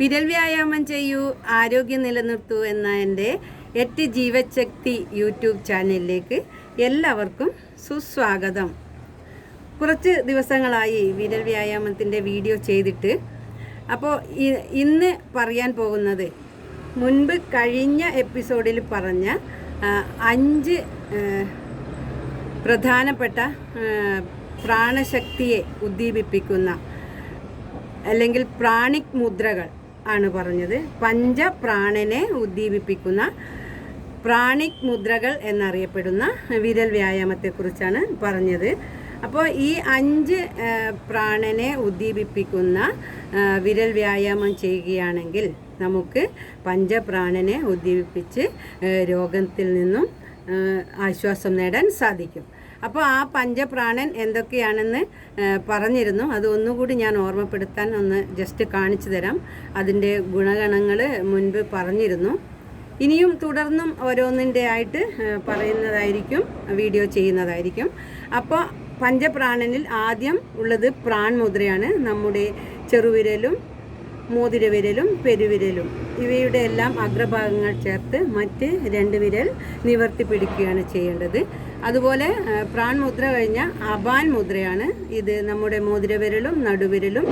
വിരൽ വ്യായാമം ചെയ്യൂ ആരോഗ്യം നിലനിർത്തൂ എന്ന എന്റെ എറ്റ് ജീവശക്തി യൂട്യൂബ് ചാനലിലേക്ക് എല്ലാവർക്കും സുസ്വാഗതം. കുറച്ച് ദിവസങ്ങളായി വിരൽ വ്യായാമത്തിന്റെ വീഡിയോ ചെയ്തിട്ട് അപ്പോൾ ഇന്ന് പറയാൻ പോകുന്നത് മുൻപ് കഴിഞ്ഞ എപ്പിസോഡിൽ പറഞ്ഞ അഞ്ച് പ്രധാനപ്പെട്ട പ്രാണശക്തിയെ ഉദ്ദീപിപ്പിക്കുന്ന അല്ലെങ്കിൽ പ്രാണിക് മുദ്രകൾ ആണ് പറഞ്ഞത്. പഞ്ചപ്രാണനെ ഉദ്ദീപിപ്പിക്കുന്ന പ്രാണിക് മുദ്രകൾ എന്നറിയപ്പെടുന്ന വിരൽ വ്യായാമത്തെക്കുറിച്ചാണ് പറഞ്ഞത്. അപ്പോൾ ഈ അഞ്ച് പ്രാണനെ ഉദ്ദീപിപ്പിക്കുന്ന വിരൽ വ്യായാമം ചെയ്യുകയാണെങ്കിൽ നമുക്ക് പഞ്ചപ്രാണനെ ഉദ്ദീപിപ്പിച്ച് രോഗത്തിൽ നിന്നും ആശ്വാസം നേടാൻ സാധിക്കും. അപ്പോൾ ആ പഞ്ചപ്രാണൻ എന്തൊക്കെയാണെന്ന് പറഞ്ഞിരുന്നു. അത് ഒന്നുകൂടി ഞാൻ ഓർമ്മപ്പെടുത്താൻ ഒന്ന് ജസ്റ്റ് കാണിച്ചു തരാം. അതിന്റെ ഗുണഗണങ്ങൾ മുൻപ് പറഞ്ഞിരുന്നു. ഇനിയും തുടർന്നും ഓരോന്നിന്റെ ആയിട്ട് പറയുന്നതായിരിക്കും വീഡിയോ ചെയ്യുന്നതായിരിക്കും. അപ്പോൾ പഞ്ചപ്രാണനിൽ ആദ്യം ഉള്ളത് പ്രാൺ മുദ്രയാണ് നമ്മുടെ ചെറുവിരലും മോതിരവിരലും പെരുവിരലും. ഇവയുടെ എല്ലാം അഗ്രഭാഗങ്ങൾ ചേർത്ത് മറ്റ് രണ്ട് വിരൽ നിവർത്തി പിടിക്കുകയാണ് ചെയ്യേണ്ടത്. അതുപോലെ പ്രാൺ മുദ്ര കഴിഞ്ഞ അബാൻ മുദ്രയാണ് ഇത്. നമ്മുടെ മോതിരവിരലും നടുവിരലും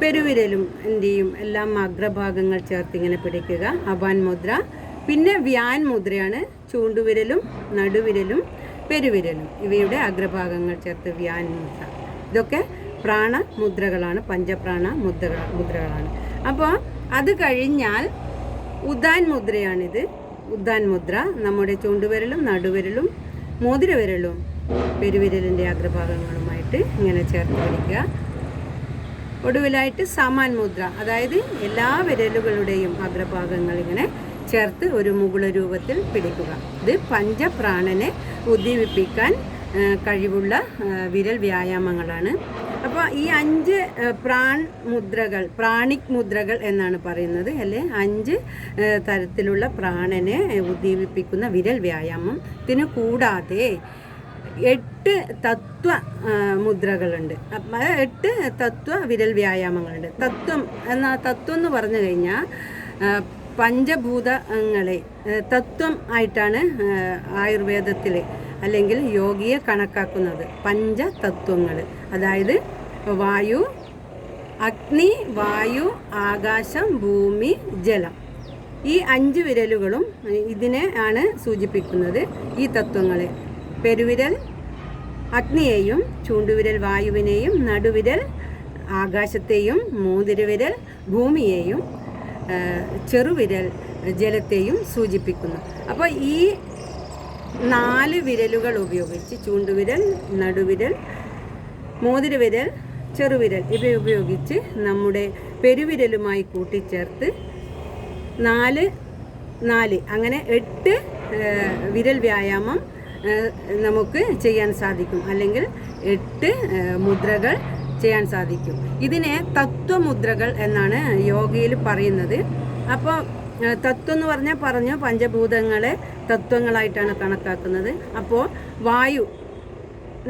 പെരുവിരലും എന്റെയും എല്ലാം അഗ്രഭാഗങ്ങൾ ചേർത്ത് ഇങ്ങനെ പിടിക്കുക. അബാൻ മുദ്ര. പിന്നെ വ്യാൻ മുദ്രയാണ്. ചൂണ്ടുവിരലും നടുവിരലും പെരുവിരലും. ഇവയുടെ അഗ്രഭാഗങ്ങൾ ചേർത്ത് വ്യാൻ മുദ്ര. ഇതൊക്കെ പ്രാണ മുദ്രകളാണ്. പഞ്ചപ്രാണ മുദ്രകൾ മുദ്രകളാണ്. അപ്പോൾ അത് കഴിഞ്ഞാൽ ഉദാൻ മുദ്രയാണിത്. ഉദാൻ മുദ്ര. നമ്മുടെ ചൂണ്ടുവിരലും നടുവിരലും മോതിരവിരലും പെരുവിരലിന്റെ അഗ്രഭാഗങ്ങളുമായിട്ട് ഇങ്ങനെ ചേർത്ത് പിടിക്കുക. ഒടുവിലായിട്ട് സമാൻ മുദ്ര അതായത് എല്ലാ വിരലുകളുടെയും അഗ്രഭാഗങ്ങൾ ഇങ്ങനെ ചേർത്ത് ഒരു മുകുള രൂപത്തിൽ പിടിക്കുക. ഇത് പഞ്ചപ്രാണനെ ഉദ്ദീപിപ്പിക്കാൻ കഴിവുള്ള വിരൽ വ്യായാമങ്ങളാണ്. അപ്പോൾ ഈ അഞ്ച് പ്രാൺ മുദ്രകൾ പ്രാണിക് മുദ്രകൾ എന്നാണ് പറയുന്നത് അല്ലെ? അഞ്ച് തരത്തിലുള്ള പ്രാണനെ ഉദ്ദീപിപ്പിക്കുന്ന വിരൽ വ്യായാമം. ഇതിന് കൂടാതെ എട്ട് തത്വ മുദ്രകളുണ്ട്. എട്ട് തത്വ വിരൽ വ്യായാമങ്ങളുണ്ട്. തത്വം എന്നാ തത്വം എന്ന് പറഞ്ഞു കഴിഞ്ഞാൽ പഞ്ചഭൂതങ്ങളെ തത്വം ആയിട്ടാണ് ആയുർവേദത്തിൽ അല്ലെങ്കിൽ യോഗിയെ കണക്കാക്കുന്നത് പഞ്ചതത്വങ്ങൾ. അതായത് വായു അഗ്നി വായു ആകാശം ഭൂമി ജലം. ഈ അഞ്ച് വിരലുകളും ഇതിനെ ആണ് സൂചിപ്പിക്കുന്നത് ഈ തത്വങ്ങളെ. പെരുവിരൽ അഗ്നിയെയും ചൂണ്ടുവിരൽ വായുവിനെയും നടുവിരൽ ആകാശത്തെയും മൂതിരുവിരൽ ഭൂമിയെയും ചെറുവിരൽ ജലത്തെയും സൂചിപ്പിക്കുന്നു. അപ്പോൾ ഈ നാല് വിരലുകൾ ഉപയോഗിച്ച് ചൂണ്ടുവിരൽ നടുവിരൽ മോതിരവിരൽ ചെറുവിരൽ ഇവ ഉപയോഗിച്ച് നമ്മുടെ പെരുവിരലുമായി കൂട്ടിച്ചേർത്ത് നാല് നാല് അങ്ങനെ എട്ട് വിരൽ വ്യായാമം നമുക്ക് ചെയ്യാൻ സാധിക്കും. അല്ലെങ്കിൽ എട്ട് മുദ്രകൾ ചെയ്യാൻ സാധിക്കും. ഇതിനെ തത്വമുദ്രകൾ എന്നാണ് യോഗയിൽ പറയുന്നത്. അപ്പോൾ തത്വം എന്ന് പറഞ്ഞാൽ പറഞ്ഞു പഞ്ചഭൂതങ്ങളെ തത്വങ്ങളായിട്ടാണ് കണക്കാക്കുന്നത്. അപ്പോൾ വായു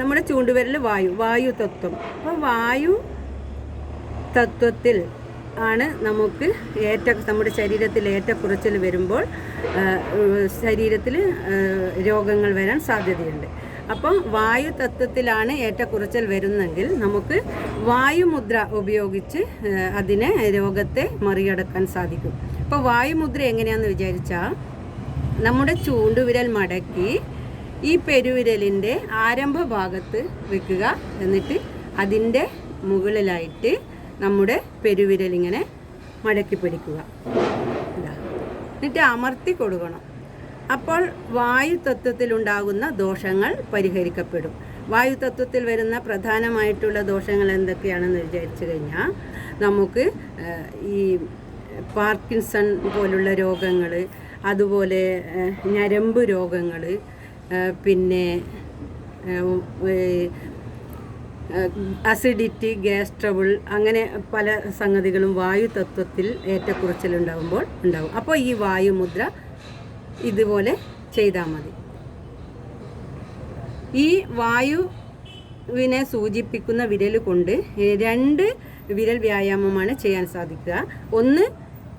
നമ്മുടെ ചൂണ്ടുവിരൽ വായു വായു തത്വം. അപ്പോൾ വായു തത്വത്തിൽ ആണ് നമുക്ക് ഏറ്റ നമ്മുടെ ശരീരത്തിൽ ഏറ്റക്കുറച്ചിൽ വരുമ്പോൾ ശരീരത്തിൽ രോഗങ്ങൾ വരാൻ സാധ്യതയുണ്ട്. അപ്പം വായു തത്വത്തിലാണ് ഏറ്റക്കുറച്ചൽ വരുന്നെങ്കിൽ നമുക്ക് വായുമുദ്ര ഉപയോഗിച്ച് അതിനെ രോഗത്തെ മറികടക്കാൻ സാധിക്കും. അപ്പോൾ വായുമുദ്ര എങ്ങനെയാണെന്ന് വിചാരിച്ചാൽ നമ്മുടെ ചൂണ്ടുവിരൽ മടക്കി ഈ പെരുവിരലിന്റെ ആരംഭ ഭാഗത്ത് വെക്കുക. എന്നിട്ട് അതിന്റെ മുകളിലായിട്ട് നമ്മുടെ പെരുവിരൽ ഇങ്ങനെ മടക്കി പിടിക്കുക. എന്നിട്ട് അമർത്തി കൊടുക്കണം. അപ്പോൾ വായു തത്വത്തിലുണ്ടാകുന്ന ദോഷങ്ങൾ പരിഹരിക്കപ്പെടും. വായു തത്വത്തിൽ വരുന്ന പ്രധാനമായിട്ടുള്ള ദോഷങ്ങൾ എന്തൊക്കെയാണെന്ന് വിചാരിച്ചു കഴിഞ്ഞാൽ നമുക്ക് ഈ പാർക്കിൻസൺ പോലുള്ള രോഗങ്ങൾ അതുപോലെ ഞരമ്പ് രോഗങ്ങൾ പിന്നെ അസിഡിറ്റി ഗ്യാസ് ട്രബിൾ അങ്ങനെ പല സംഗതികളും വായു തത്വത്തിൽ ഏറ്റക്കുറച്ചിലുണ്ടാകുമ്പോൾ ഉണ്ടാകും അപ്പോൾ ഈ വായുമുദ്ര ഇതുപോലെ ചെയ്താൽ മതി. ഈ വായുവിനെ സൂചിപ്പിക്കുന്ന വിരൽ കൊണ്ട് രണ്ട് വിരൽ വ്യായാമമാണ് ചെയ്യാൻ സാധിക്കുക. ഒന്ന്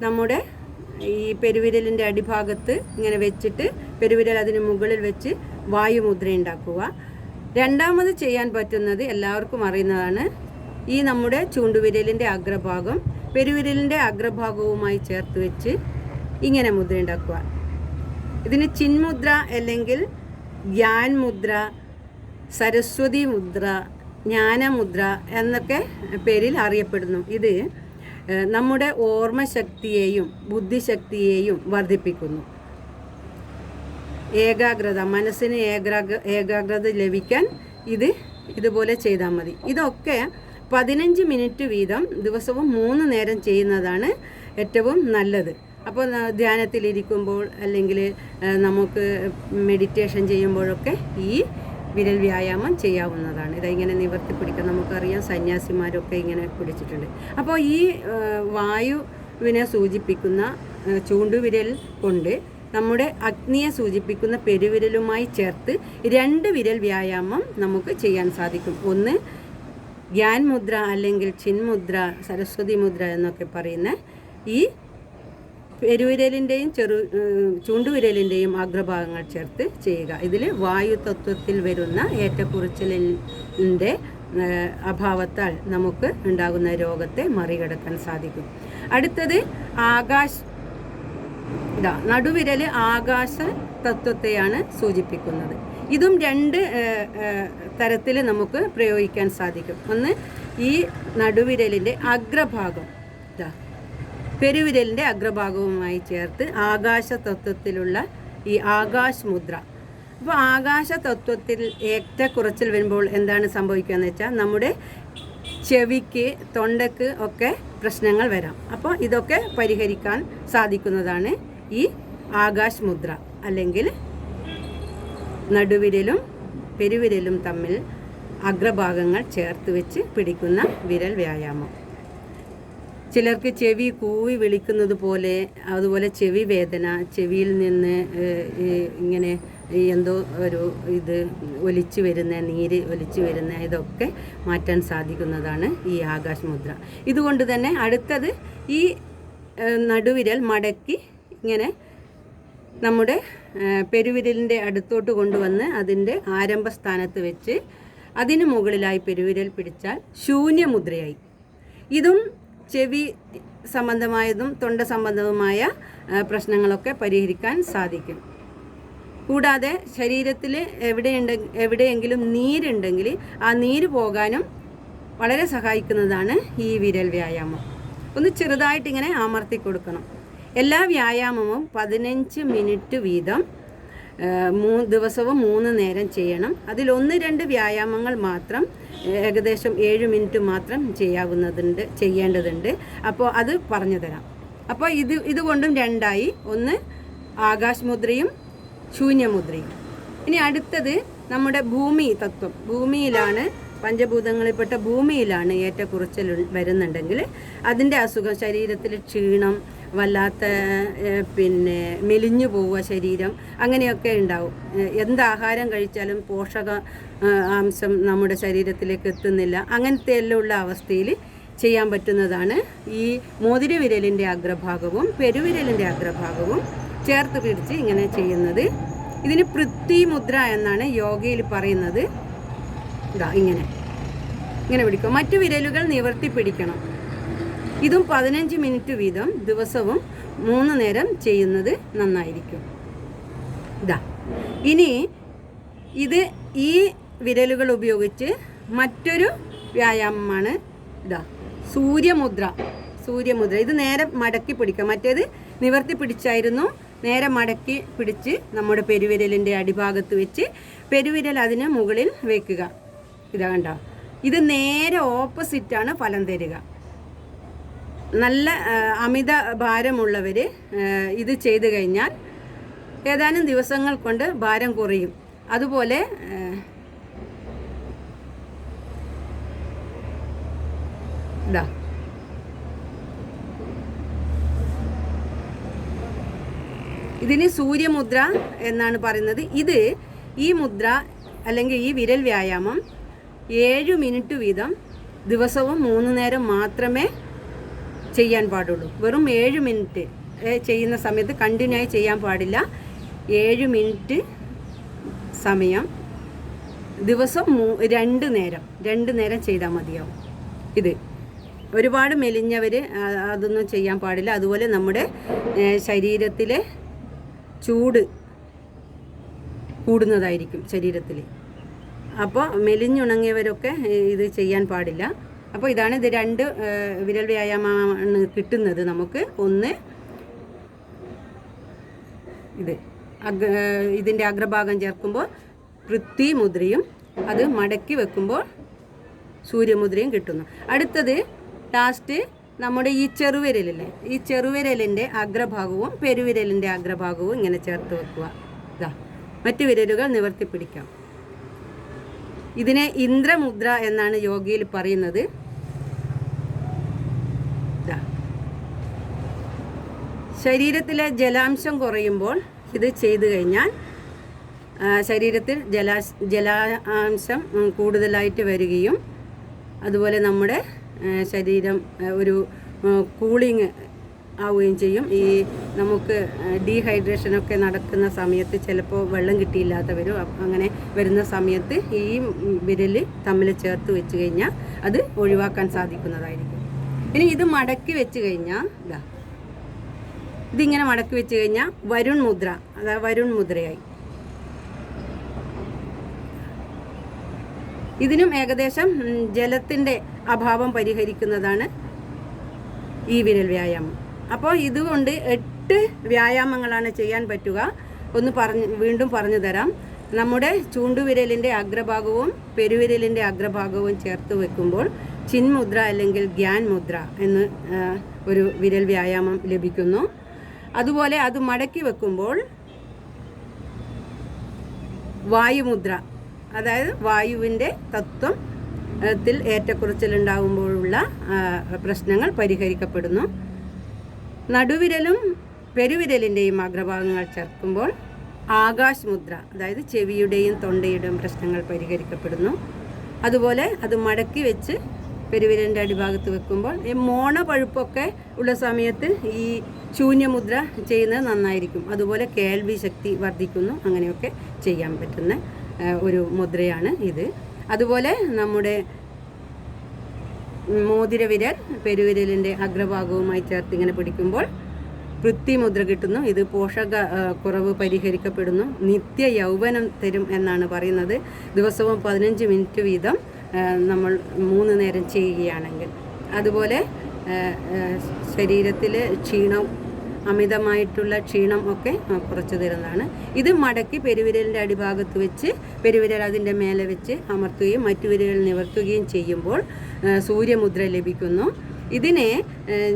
നമ്മുടെ ഈ പെരുവിരലിന്റെ അടിഭാഗത്ത് ഇങ്ങനെ വെച്ചിട്ട് പെരുവിരൽ അതിന് മുകളിൽ വെച്ച് വായുമുദ്ര ഉണ്ടാക്കുക. രണ്ടാമത് ചെയ്യാൻ പറ്റുന്നത് എല്ലാവർക്കും അറിയുന്നതാണ് ഈ നമ്മുടെ ചൂണ്ടുവിരലിന്റെ അഗ്രഭാഗം പെരുവിരലിന്റെ അഗ്രഭാഗവുമായി ചേർത്ത് വെച്ച് ഇങ്ങനെ മുദ്ര ഉണ്ടാക്കുക. ഇതിന് ചിന്മുദ്ര അല്ലെങ്കിൽ ജ്ഞാൻ മുദ്ര സരസ്വതി മുദ്ര ജ്ഞാനമുദ്ര എന്നൊക്കെ പേരിൽ അറിയപ്പെടുന്നു. ഇത് നമ്മുടെ ഓർമ്മശക്തിയെയും ബുദ്ധിശക്തിയെയും വർദ്ധിപ്പിക്കുന്നു. ഏകാഗ്രത മനസ്സിന് ഏകാഗ്ര ഏകാഗ്രത ലഭിക്കാൻ ഇത് ഇതുപോലെ ചെയ്താൽ മതി. ഇതൊക്കെ പതിനഞ്ച് മിനിറ്റ് വീതം ദിവസവും മൂന്ന് നേരം ചെയ്യുന്നതാണ് ഏറ്റവും നല്ലത്. അപ്പോൾ ധ്യാനത്തിലിരിക്കുമ്പോൾ അല്ലെങ്കിൽ നമുക്ക് മെഡിറ്റേഷൻ ചെയ്യുമ്പോഴൊക്കെ ഈ വിരൽ വ്യായാമം ചെയ്യാവുന്നതാണ്. ഇതിങ്ങനെ നിവർത്തി പിടിക്കാൻ നമുക്കറിയാം. സന്യാസിമാരൊക്കെ ഇങ്ങനെ പിടിച്ചിട്ടുണ്ട്. അപ്പോൾ ഈ വായുവിനെ സൂചിപ്പിക്കുന്ന ചൂണ്ടുവിരൽ കൊണ്ട് നമ്മുടെ അഗ്നിയെ സൂചിപ്പിക്കുന്ന പെരുവിരലുമായി ചേർത്ത് രണ്ട് വിരൽ വ്യായാമം നമുക്ക് ചെയ്യാൻ സാധിക്കും. ഒന്ന് ഗ്യാൻ മുദ്ര അല്ലെങ്കിൽ ചിൻമുദ്ര സരസ്വതി മുദ്ര എന്നൊക്കെ പറയുന്ന ഈ പെരുവിരലിന്റെയും ചെറു ചൂണ്ടുവിരലിന്റെയും അഗ്രഭാഗങ്ങൾ ചേർത്ത് ചെയ്യുക. ഇതിൽ വായു തത്വത്തിൽ വരുന്ന ഏറ്റക്കുറിച്ചിലിന്റെ അഭാവത്താൽ നമുക്ക് ഉണ്ടാകുന്ന രോഗത്തെ മറികടക്കാൻ സാധിക്കും. അടുത്തത് ആകാശ് ഇതാ നടുവിരൽ ആകാശ തത്വത്തെയാണ് സൂചിപ്പിക്കുന്നത്. ഇതും രണ്ട് തരത്തിൽ നമുക്ക് പ്രയോഗിക്കാൻ സാധിക്കും. ഒന്ന് ഈ നടുവിരലിന്റെ അഗ്രഭാഗം പെരുവിരലിന്റെ അഗ്രഭാഗവുമായി ചേർത്ത് ആകാശ തത്വത്തിലുള്ള ഈ ആകാശ് മുദ്ര അപ്പോൾ ആകാശ തത്വത്തിൽ ഏറ്റക്കുറച്ചിൽ വരുമ്പോൾ എന്താണ് സംഭവിക്കുക എന്ന് വെച്ചാൽ നമ്മുടെ ചെവിക്ക് തൊണ്ടക്ക് ഒക്കെ പ്രശ്നങ്ങൾ വരാം. അപ്പോൾ ഇതൊക്കെ പരിഹരിക്കാൻ സാധിക്കുന്നതാണ് ഈ ആകാശ് മുദ്ര അല്ലെങ്കിൽ നടുവിരലും പെരുവിരലും തമ്മിൽ അഗ്രഭാഗങ്ങൾ ചേർത്ത് വെച്ച് പിടിക്കുന്ന വിരൽ വ്യായാമം. ചിലർക്ക് ചെവി കൂവി വിളിക്കുന്നത് പോലെ അതുപോലെ ചെവി വേദന ചെവിയിൽ നിന്ന് ഇങ്ങനെ എന്തോ ഒരു ഇത് ഒലിച്ചു വരുന്ന നീര് ഒലിച്ചു വരുന്ന ഇതൊക്കെ മാറ്റാൻ സാധിക്കുന്നതാണ് ഈ ആകാശ് മുദ്ര ഇതുകൊണ്ട് തന്നെ അടുത്തത് ഈ നടുവിരൽ മടക്കി ഇങ്ങനെ നമ്മുടെ പെരുവിരലിന്റെ അടുത്തോട്ട് കൊണ്ടുവന്ന് അതിന്റെ ആരംഭസ്ഥാനത്ത് വെച്ച് അതിന് മുകളിലായി പെരുവിരൽ പിടിച്ചാൽ ശൂന്യമുദ്രയായി. ഇതും ചെവി സംബന്ധമായതും തൊണ്ട സംബന്ധവുമായ പ്രശ്നങ്ങളൊക്കെ പരിഹരിക്കാൻ സാധിക്കും. കൂടാതെ ശരീരത്തിൽ എവിടെയുണ്ട് എവിടെയെങ്കിലും നീരുണ്ടെങ്കിൽ ആ നീര് പോകാനും വളരെ സഹായിക്കുന്നതാണ് ഈ വിരൽ വ്യായാമം. ഒന്ന് ചെറുതായിട്ട് ഇങ്ങനെ അമർത്തി കൊടുക്കണം. എല്ലാ വ്യായാമവും പതിനഞ്ച് മിനിറ്റ് വീതം മൂ ദിവസവും മൂന്ന് നേരം ചെയ്യണം. അതിൽ ഒന്ന് രണ്ട് വ്യായാമങ്ങൾ മാത്രം ഏകദേശം ഏഴ് മിനിറ്റ് മാത്രം ചെയ്യാവുന്നതുണ്ട് ചെയ്യേണ്ടതുണ്ട്. അപ്പോൾ അത് പറഞ്ഞു തരാം. അപ്പോൾ ഇത് ഇതുകൊണ്ടും രണ്ടായി. ഒന്ന് ആകാശ് മുദ്രയും ശൂന്യമുദ്രയും. ഇനി അടുത്തത് നമ്മുടെ ഭൂമി തത്വം. ഭൂമിയിലാണ് പഞ്ചഭൂതങ്ങളിൽപ്പെട്ട ഭൂമിയിലാണ് ഏറ്റക്കുറച്ചിൽ വരുന്നുണ്ടെങ്കിൽ അതിന്റെ അസുഖം ശരീരത്തിൽ ക്ഷീണം വല്ലാത്ത പിന്നെ മെലിഞ്ഞു പോവുക ശരീരം അങ്ങനെയൊക്കെ ഉണ്ടാവും. എന്താഹാരം കഴിച്ചാലും പോഷക അംശം നമ്മുടെ ശരീരത്തിലേക്ക് എത്തുന്നില്ല. അങ്ങനത്തെ എല്ലാം ഉള്ള അവസ്ഥയിൽ ചെയ്യാൻ പറ്റുന്നതാണ്. ഈ മോതിര വിരലിന്റെ അഗ്രഭാഗവും പെരുവിരലിന്റെ അഗ്രഭാഗവും ചേർത്ത് പിടിച്ച് ഇങ്ങനെ ചെയ്യുന്നത്. ഇതിന് പൃഥ്വി മുദ്ര എന്നാണ് യോഗയിൽ പറയുന്നത്. ഇതാ ഇങ്ങനെ. ഇങ്ങനെ പിടിക്കും മറ്റു വിരലുകൾ നിവർത്തി പിടിക്കണം. ഇതും പതിനഞ്ച് മിനിറ്റ് വീതം ദിവസവും മൂന്ന് നേരം ചെയ്യുന്നത് നന്നായിരിക്കും. ഇതാ ഇനി ഇത് ഈ വിരലുകൾ ഉപയോഗിച്ച് മറ്റൊരു വ്യായാമമാണ്. ഇതാ സൂര്യമുദ്ര. സൂര്യമുദ്ര. ഇത് നേരെ മടക്കി പിടിക്കുക. മറ്റേത് നിവർത്തി പിടിച്ചായിരുന്നു. നേരെ മടക്കി പിടിച്ച് നമ്മുടെ പെരുവിരലിന്റെ അടിഭാഗത്ത് വെച്ച് പെരുവിരൽ അതിന് മുകളിൽ വെക്കുക. ഇതാ കണ്ടോ. ഇത് നേരെ ഓപ്പോസിറ്റാണ് ഫലം തരിക. നല്ല അമിത ഭാരമുള്ളവർ ഇത് ചെയ്തു കഴിഞ്ഞാൽ ഏതാനും ദിവസങ്ങൾ കൊണ്ട് ഭാരം കുറയും. അതുപോലെ ഇതാ. ഇതിന് സൂര്യമുദ്ര എന്നാണ് പറയുന്നത്. ഇത് ഈ മുദ്ര അല്ലെങ്കിൽ ഈ വിരൽ വ്യായാമം ഏഴ് മിനിറ്റ് വീതം ദിവസവും മൂന്ന് നേരം മാത്രമേ ചെയ്യാൻ പാടുള്ളൂ. വെറും ഏഴ് മിനിറ്റ് ചെയ്യുന്ന സമയത്ത് കണ്ടിന്യൂ ആയി ചെയ്യാൻ പാടില്ല. ഏഴ് മിനിറ്റ് സമയം ദിവസം മൂ രണ്ട് നേരം രണ്ട് നേരം ചെയ്താൽ മതിയാവും. ഇത്. ഒരുപാട് മെലിഞ്ഞവർ അതൊന്നും ചെയ്യാൻ പാടില്ല. അതുപോലെ നമ്മുടെ ശരീരത്തിലെ ചൂട് കൂടുന്നതായിരിക്കും ശരീരത്തിൽ അപ്പോൾ മെലിഞ്ഞുണങ്ങിയവരൊക്കെ ഇത് ചെയ്യാൻ പാടില്ല. അപ്പോൾ ഇതാണ് ഇത് രണ്ട് വിരൽ വ്യായാമമാണ് കിട്ടുന്നത് നമുക്ക്. ഒന്ന് ഇത് അഗ്ര ഇതിന്റെ അഗ്രഭാഗം ചേർക്കുമ്പോൾ പൃഥ്വി മുദ്രയും അത് മടക്കി വെക്കുമ്പോൾ സൂര്യമുദ്രയും കിട്ടുന്നു. അടുത്തത് ലാസ്റ്റ് നമ്മുടെ ഈ ചെറുവിരലില്ലേ ഈ ചെറുവിരലിന്റെ അഗ്രഭാഗവും പെരുവിരലിന്റെ അഗ്രഭാഗവും ഇങ്ങനെ ചേർത്ത് വെക്കുക. ഇതാ മറ്റു വിരലുകൾ നിവർത്തി പിടിക്കാം. ഇതിനെ ഇന്ദ്രമുദ്ര എന്നാണ് യോഗയിൽ പറയുന്നത്. ശരീരത്തിലെ ജലാംശം കുറയുമ്പോൾ ഇത് ചെയ്തു കഴിഞ്ഞാൽ ശരീരത്തിൽ ജലാ ജലാംശം കൂടുതലായിട്ട് വരികയും അതുപോലെ നമ്മുടെ ശരീരം ഒരു കൂളിങ് ആവുകയും ചെയ്യും. ഈ നമുക്ക് ഡീഹൈഡ്രേഷനൊക്കെ നടക്കുന്ന സമയത്ത് ചിലപ്പോൾ വെള്ളം കിട്ടിയില്ലാത്തവരും അങ്ങനെ വരുന്ന സമയത്ത് ഈ വിരൽ തമ്മിൽ ചേർത്ത് വെച്ച് കഴിഞ്ഞാൽ അത് ഒഴിവാക്കാൻ സാധിക്കുന്നതായിരിക്കും. ഇനി ഇത് മടക്കി വെച്ച് കഴിഞ്ഞാൽ ഇതാ ഇതിങ്ങനെ മടക്കി വെച്ച് കഴിഞ്ഞാൽ വരുൺ മുദ്ര അതായത് വരുൺ മുദ്രയായി. ഇതിനും ഏകദേശം ജലത്തിന്റെ അഭാവം പരിഹരിക്കുന്നതാണ് ഈ വിരൽ വ്യായാമം. അപ്പോൾ ഇതുകൊണ്ട് എട്ട് വ്യായാമങ്ങളാണ് ചെയ്യാൻ പറ്റുക. ഒന്ന് പറഞ്ഞ് വീണ്ടും പറഞ്ഞു തരാം. നമ്മുടെ ചൂണ്ടുവിരലിന്റെ അഗ്രഭാഗവും പെരുവിരലിന്റെ അഗ്രഭാഗവും ചേർത്ത് വെക്കുമ്പോൾ ചിൻമുദ്ര അല്ലെങ്കിൽ ഗ്യാൻ മുദ്ര എന്ന് ഒരു വിരൽ വ്യായാമം ലഭിക്കുന്നു. അതുപോലെ അത് മടക്കി വെക്കുമ്പോൾ വായുമുദ്ര അതായത് വായുവിന്റെ തത്വം ത്തിൽ ഏറ്റക്കുറച്ചിലുണ്ടാകുമ്പോഴുള്ള പ്രശ്നങ്ങൾ പരിഹരിക്കപ്പെടുന്നു. നടുവിരലും പെരുവിരലിന്റെയും അഗ്രഭാഗങ്ങൾ ചേർക്കുമ്പോൾ ആകാശ് മുദ്ര അതായത് ചെവിയുടെയും തൊണ്ടയുടെയും പ്രശ്നങ്ങൾ പരിഹരിക്കപ്പെടുന്നു. അതുപോലെ അത് മടക്കി വെച്ച് പെരുവിരലിന്റെ അടിഭാഗത്ത് വെക്കുമ്പോൾ ഈ മോണ പഴുപ്പൊക്കെ ഉള്ള സമയത്ത് ഈ ശൂന്യമുദ്ര ചെയ്യുന്നത് നന്നായിരിക്കും. അതുപോലെ കേൾവി ശക്തി വർദ്ധിക്കുന്നു. അങ്ങനെയൊക്കെ ചെയ്യാൻ പറ്റുന്ന ഒരു മുദ്രയാണ് ഇത്. അതുപോലെ നമ്മുടെ മോതിരവിരൽ പെരുവിരലിന്റെ അഗ്രഭാഗവുമായി ചേർത്ത് ഇങ്ങനെ പിടിക്കുമ്പോൾ വൃത്തിമുദ്ര മുദ്ര കിട്ടുന്നു. ഇത് പോഷക കുറവ് പരിഹരിക്കപ്പെടുന്നു. നിത്യ യൗവനം തരും എന്നാണ് പറയുന്നത്. ദിവസവും പതിനഞ്ച് മിനിറ്റ് വീതം നമ്മൾ മൂന്ന് നേരം ചെയ്യുകയാണെങ്കിൽ. അതുപോലെ ശരീരത്തിൽ ക്ഷീണം അമിതമായിട്ടുള്ള ക്ഷീണം ഒക്കെ കുറച്ചു തരുന്നതാണ്. ഇത് മടക്കി പെരുവിരലിന്റെ അടിഭാഗത്ത് വെച്ച് പെരുവിരൽ അതിന്റെ മേലെ വെച്ച് അമർത്തുകയും മറ്റു വിരലുകൾ നിവർത്തുകയും ചെയ്യുമ്പോൾ സൂര്യമുദ്ര ലഭിക്കുന്നു. ഇതിനെ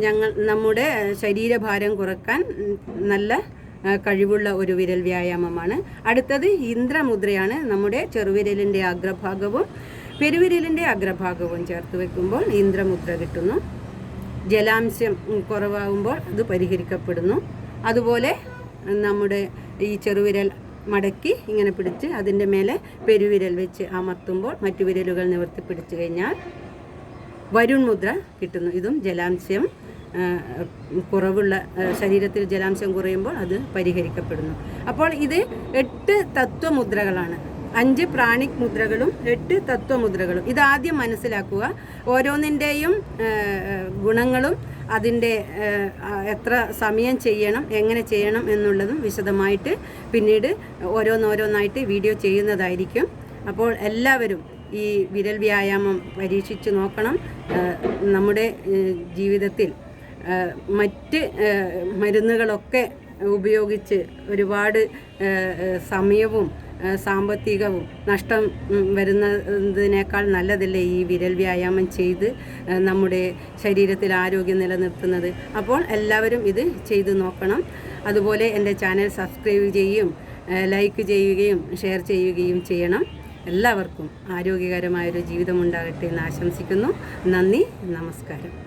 ഞങ്ങൾ നമ്മുടെ ശരീരഭാരം കുറയ്ക്കാൻ നല്ല കഴിവുള്ള ഒരു വിരൽ വ്യായാമമാണ്. അടുത്തത് ഇന്ദ്രമുദ്രയാണ്. നമ്മുടെ ചെറുവിരലിന്റെ അഗ്രഭാഗവും പെരുവിരലിന്റെ അഗ്രഭാഗവും ചേർത്ത് വെക്കുമ്പോൾ ഇന്ദ്രമുദ്ര കിട്ടുന്നു. ജലാംശം കുറവാകുമ്പോൾ അത് പരിഹരിക്കപ്പെടുന്നു. അതുപോലെ നമ്മുടെ ഈ ചെറുവിരൽ മടക്കി ഇങ്ങനെ പിടിച്ച് അതിന്റെ മേലെ പെരുവിരൽ വെച്ച് അമർത്തുമ്പോൾ മറ്റു വിരലുകൾ നിവർത്തി പിടിച്ചു കഴിഞ്ഞാൽ വരുൺ മുദ്ര കിട്ടുന്നു. ഇതും ജലാംശം കുറവുള്ള ശരീരത്തിൽ ജലാംശം കുറയുമ്പോൾ അത് പരിഹരിക്കപ്പെടുന്നു. അപ്പോൾ ഇത് എട്ട് തത്വമുദ്രകളാണ്. അഞ്ച് പ്രാണിക് മുദ്രകളും എട്ട് തത്വമുദ്രകളും ഇതാദ്യം മനസ്സിലാക്കുക. ഓരോന്നിന്റെയും ഗുണങ്ങളും അതിന്റെ എത്ര സമയം ചെയ്യണം എങ്ങനെ ചെയ്യണം എന്നുള്ളതും വിശദമായിട്ട് പിന്നീട് ഓരോന്നോരോന്നായിട്ട് വീഡിയോ ചെയ്യുന്നതായിരിക്കും. അപ്പോൾ എല്ലാവരും ഈ വിരൽ വ്യായാമം പരീക്ഷിച്ച് നോക്കണം. നമ്മുടെ ജീവിതത്തിൽ മറ്റ് മരുന്നുകളൊക്കെ ഉപയോഗിച്ച് ഒരുപാട് സമയവും സാമ്പത്തികവും നഷ്ടം വരുന്നതിനേക്കാൾ നല്ലതല്ലേ ഈ വിരൽ വ്യായാമം ചെയ്ത് നമ്മുടെ ശരീരത്തിൽ ആരോഗ്യം നിലനിർത്തുന്നത്. അപ്പോൾ എല്ലാവരും ഇത് ചെയ്തു നോക്കണം. അതുപോലെ എന്റെ ചാനൽ സബ്സ്ക്രൈബ് ചെയ്യുകയും ലൈക്ക് ചെയ്യുകയും ഷെയർ ചെയ്യുകയും ചെയ്യണം. എല്ലാവർക്കും ആരോഗ്യകരമായൊരു ജീവിതമുണ്ടാകട്ടെ എന്ന് ആശംസിക്കുന്നു. നന്ദി നമസ്കാരം.